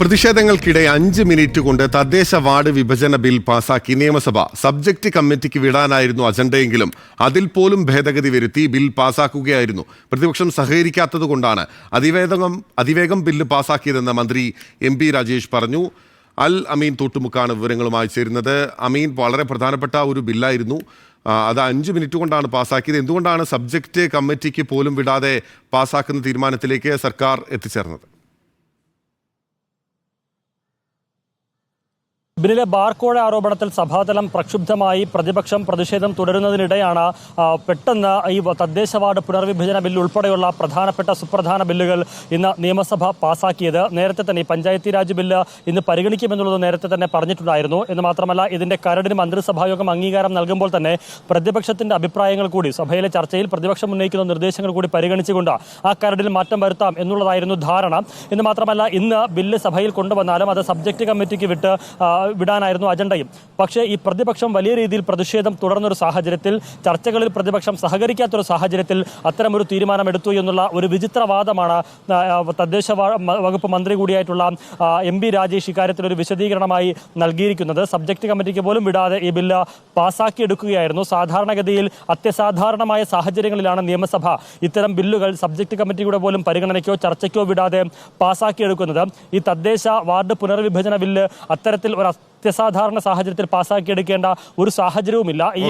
പ്രതിഷേധങ്ങൾക്കിടെ അഞ്ച് മിനിറ്റ് കൊണ്ട് തദ്ദേശ വാർഡ് വിഭജന ബിൽ പാസാക്കി നിയമസഭ. സബ്ജക്റ്റ് കമ്മിറ്റിക്ക് വിടാനായിരുന്നു അജണ്ടയെങ്കിലും അതിൽ പോലും ഭേദഗതി വരുത്തി ബിൽ പാസാക്കുകയായിരുന്നു. പ്രതിപക്ഷം സഹകരിക്കാത്തതുകൊണ്ടാണ് അതിവേഗം അതിവേഗം ബില്ല് പാസാക്കിയതെന്ന് മന്ത്രി എം പി രാജേഷ് പറഞ്ഞു. അൽ അമീൻ തൂട്ടുമുക്കാണ് വിവരങ്ങളുമായി ചേരുന്നത്. അമീൻ വളരെ പ്രധാനപ്പെട്ട ഒരു ബില്ലായിരുന്നു. അത് അഞ്ച് മിനിറ്റ് കൊണ്ടാണ് പാസാക്കിയത്. എന്തുകൊണ്ടാണ് സബ്ജക്റ്റ് കമ്മിറ്റിക്ക് പോലും വിടാതെ പാസാക്കുന്ന തീരുമാനത്തിലേക്ക് സർക്കാർ എത്തിച്ചേർന്നത്? ബില്ലിലെ ബാർക്കോഴ ആരോപണത്തിൽ സഭാതലം പ്രക്ഷുബ്ധമായി പ്രതിപക്ഷം പ്രതിഷേധം തുടരുന്നതിനിടെയാണ് പെട്ടെന്ന് ഈ തദ്ദേശ വാർഡ് പുനർവിഭജന ബില്ല് ഉൾപ്പെടെയുള്ള പ്രധാനപ്പെട്ട സുപ്രധാന ബില്ലുകൾ ഇന്ന് നിയമസഭ പാസാക്കിയത്. നേരത്തെ തന്നെ ഈ പഞ്ചായത്തി രാജ് ബില്ല് ഇന്ന് പരിഗണിക്കുമെന്നുള്ളത് നേരത്തെ തന്നെ പറഞ്ഞിട്ടുണ്ടായിരുന്നു. എന്ന് മാത്രമല്ല ഇതിന്റെ കരടിന് മന്ത്രിസഭായോഗം അംഗീകാരം നൽകുമ്പോൾ തന്നെ പ്രതിപക്ഷത്തിന്റെ അഭിപ്രായങ്ങൾ കൂടി സഭയിലെ ചർച്ചയിൽ പ്രതിപക്ഷം ഉന്നയിക്കുന്ന നിർദ്ദേശങ്ങൾ കൂടി പരിഗണിച്ചുകൊണ്ട് ആ കരടിൽ മാറ്റം വരുത്താം എന്നുള്ളതായിരുന്നു ധാരണ. എന്ന് മാത്രമല്ല ഇന്ന് ബില്ല് സഭയിൽ കൊണ്ടുവന്നാലും അത് സബ്ജക്ട് കമ്മിറ്റിക്ക് വിട്ട് വിടാനായിരുന്നു അജണ്ടയും. പക്ഷേ ഈ പ്രതിപക്ഷം വലിയ രീതിയിൽ പ്രതിഷേധം തുടർന്നൊരു സാഹചര്യത്തിൽ ചർച്ചകളിൽ പ്രതിപക്ഷം സഹകരിക്കാത്തൊരു സാഹചര്യത്തിൽ അത്തരമൊരു തീരുമാനമെടുത്തു എന്നുള്ള ഒരു വിചിത്രവാദമാണ് തദ്ദേശ വകുപ്പ് മന്ത്രി കൂടിയായിട്ടുള്ള എം പി രാജേഷ് ഇക്കാര്യത്തിൽ ഒരു വിശദീകരണമായി നൽകിയിരിക്കുന്നത്. സബ്ജക്ട് കമ്മിറ്റിക്ക് പോലും വിടാതെ ഈ ബില്ല് പാസാക്കിയെടുക്കുകയായിരുന്നു. സാധാരണഗതിയിൽ അത്യസാധാരണമായ സാഹചര്യങ്ങളിലാണ് നിയമസഭ ഇത്തരം ബില്ലുകൾ സബ്ജക്ട് കമ്മിറ്റിയുടെ പോലും പരിഗണനയ്ക്കോ ചർച്ചയ്ക്കോ വിടാതെ പാസാക്കിയെടുക്കുന്നത്. ഈ തദ്ദേശ വാർഡ് പുനർവിഭജന ബില്ല് അത്തരത്തിൽ ഒരു അത്യസാധാരണ സാഹചര്യത്തിൽ പാസ്സാക്കിയെടുക്കേണ്ട ഒരു സാഹചര്യവുമില്ല. ഈ